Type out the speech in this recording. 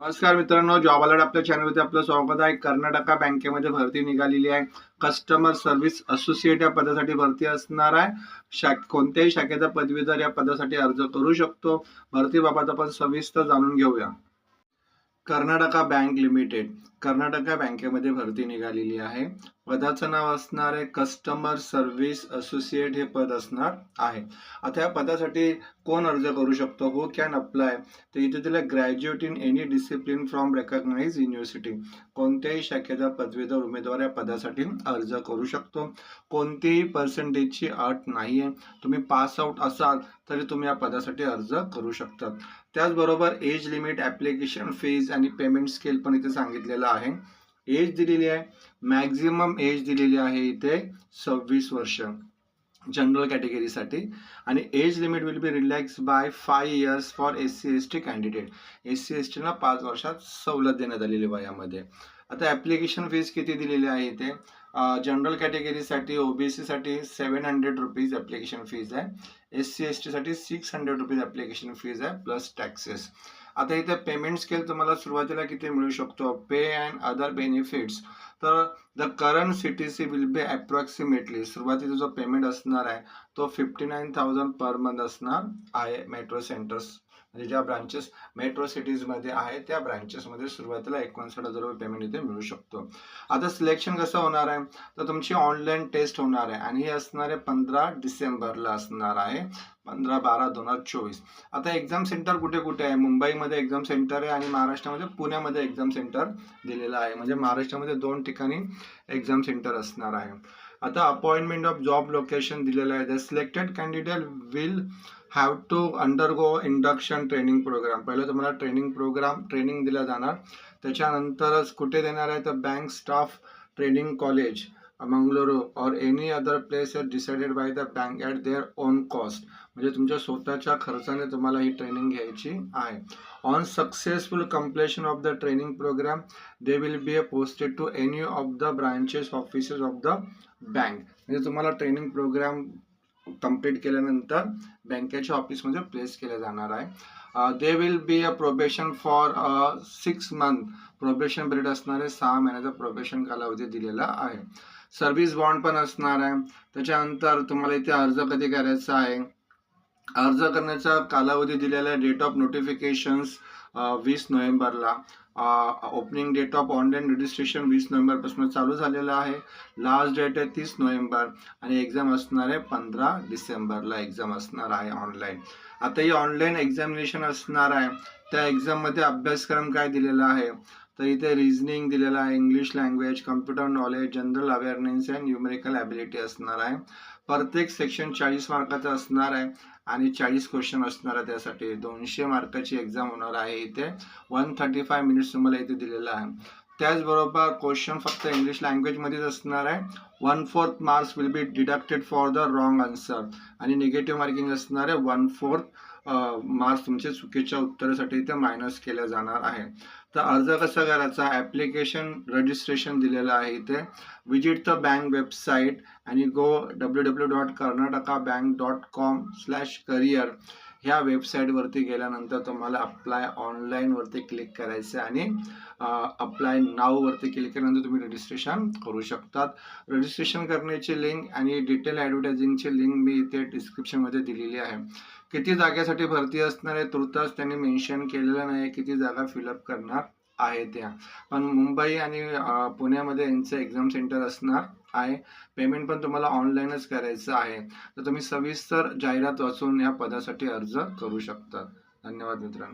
नमस्कार मित्रांनो job alert आपल्या चॅनलवरती आपलं स्वागत आहे. कर्नाटका बँकेमध्ये भरती निघालेली आहे. कस्टमर सर्व्हिस असोसिएट या पदासाठी भरती असणार आहे. शा कोणत्याही शाखेचा पदवीधर या पदासाठी अर्ज करू शकतो. भरतीबाबत आपण सविस्तर जाणून घेऊया. कर्नाटका बँक लिमिटेड कर्नाटका बँकेमध्ये भरती निघालेली आहे. पदाचं नाव असणार आहे कस्टमर सर्व्हिस असोसिएट हे पद असणार आहे. आता या पदासाठी कोण अर्ज करू शकतो? हो कॅन अप्लाय तर इथे दिलं graduate in any discipline from recognise university कोणत्याही शाखेचा पदवीधर उमेदवार या पदासाठी अर्ज करू शकतो. कोणतीही पर्सेंटेजची अट नाही आहे तुम्ही पास आउट असाल तरी तुम्ही या पदासाठी अर्ज करू शकतात त्याचबरोबर एज लिमिट ॲप्लिकेशन फीज आणि पेमेंट स्केल पण इथे सांगितलेलं आहे. एज दिलेली आहे. मॅक्झिमम एज दिलेली आहे इथे सव्वीस वर्ष. जनरल कॅटेगरीसाठी आणि age limit will be relax by five years for S C S T candidate S C S टीला पाच वर्षात सवलत देण्यात आलेली वयामध्ये आता ॲप्लिकेशन फीज किती दिलेली आहे इथे? जनरल कॅटेगरीसाठी ओबीसीसाठी seven hundred rupees application fees आहे. एस सी एस टीसाठी six hundred rupees application fees आहे प्लस टॅक्सेस आता इथे पेमेंट स्केल तुम्हाला सुरुवातीला किती मिळू शकतो? पे अँड अदर बेनिफिट्स तर the current C T C will be approximately सुरुवातीचा जो पेमेंट असणार आहे तो fifty nine thousand per month असणार आहे मेट्रो सेंटर्स म्हणजे ज्या ब्रांचेस मेट्रो सिटीजमध्ये आहे त्या ब्रांचेसमध्ये सुरुवातीला एकोणसाठ हजार रुपये पेमेंट इथे मिळू शकतो. आता सिलेक्शन कसं होणार आहे? तर तुमची ऑनलाईन टेस्ट होणार आहे आणि हे असणार आहे पंधरा डिसेंबरला असणार आहे पंधरा बारा दोन हजार चोवीस. आता एक्झाम सेंटर कुठे कुठे आहे? मुंबईमध्ये एक्झाम सेंटर आहे आणि महाराष्ट्रामध्ये पुण्यामध्ये एक्झाम सेंटर दिलेलं आहे. म्हणजे महाराष्ट्रामध्ये दोन ठिकाणी एक्झाम सेंटर असणार आहे. आता अपॉइंटमेंट ऑफ जॉब लोकेशन दिलेलं आहे. The selected candidate will have to undergo induction training program पहिलं तुम्हाला ट्रेनिंग प्रोग्राम ट्रेनिंग दिलं जाणार. त्याच्यानंतरच कुठे देणार आहे? तर bank staff training college Mangaluru or any other place decided by the bank at their own cost म्हणजे तुमच्या स्वतःच्या खर्चाने तुम्हाला ही ट्रेनिंग घ्यायची आहे. On successful completion of the training program they will be a posted to any of the branches offices of the bank म्हणजे तुम्हाला ट्रेनिंग प्रोग्राम कंप्लीट केल्यानंतर बँकेच्या ऑफिसमध्ये प्लेस केलं जाणार आहे. They will be a probation for six month probation period असणारे सहा महिन्याचा प्रोबेशन कालावधी दिलेला आहे. सर्व्हिस बॉन्ड पण असणार आहे. त्याच्यानंतर तुम्हाला इथे अर्ज कधी करायचा आहे? अर्ज करण्याचा कालावधी दिलेला आहे. डेट ऑफ नोटिफिकेशन्स वीस नोव्हेंबरला. Opening date of online registration वीस नोव्हेंबरपासून चालू झालेलं आहे. लास्ट डेट आहे तीस नोव्हेंबर आणि एक्झाम असणार आहे पंधरा डिसेंबरला एक्झाम असणार आहे ऑनलाईन आता ही ऑनलाईन एक्झामिनेशन असणार आहे. त्या एक्झाममध्ये अभ्यासक्रम काय दिलेला आहे? तर इथे रिझनिंग दिलेलं आहे. English language computer knowledge general awareness and numerical ability असणार आहे. प्रत्येक सेक्शन चाळीस मार्काचं असणार आहे आणि चाळीस क्वेश्चन असणार आहे त्यासाठी. दोनशे मार्काची एक्झाम होणार आहे इथे. वन थर्टी फाय मिनिट्स तुम्हाला इथे दिलेलं आहे. त्याचबरोबर क्वेश्चन फक्त इंग्लिश लँग्वेजमध्येच असणार आहे. One fourth marks will be deducted for the wrong answer आणि निगेटिव्ह मार्किंग असणार आहे. वन फोर्थ मार्क्स तुमचे चुकीच्या उत्तरासाठी इथे मायनस केल्या जाणार आहे. तर अर्ज कसा करायचा? ॲप्लिकेशन रजिस्ट्रेशन दिलेलं आहे इथे. विजिट द बँक वेबसाईट आणि go W W dot Karnataka bank dot com slash career ह्या वेबसाईटवरती गेल्यानंतर तुम्हाला अप्लाय ऑनलाईनवरती क्लिक करायचं आहे आणि अप्लाय नाववरती क्लिक केल्यानंतर तुम्ही रजिस्ट्रेशन करू शकतात. रजिस्ट्रेशन करण्याची लिंक आणि डिटेल ॲडव्हर्टायझिंगची लिंक मी इथे डिस्क्रिप्शनमध्ये दिलेली आहे. किती जागेसाठी भरती असणार आहे? तुर्तास त्यांनी मेन्शन केलेलं नाही किती जागा फिलअप करणार? आहे त्या. पण मुंबई आणि पुण्यामध्ये यांचं एक्झाम सेंटर असणार आहे. पेमेंट पण तुम्हाला ऑनलाईनच करायचं आहे. तर तुम्ही सविस्तर जाहिरात वाचून या पदासाठी अर्ज करू शकता. धन्यवाद मित्रांनो.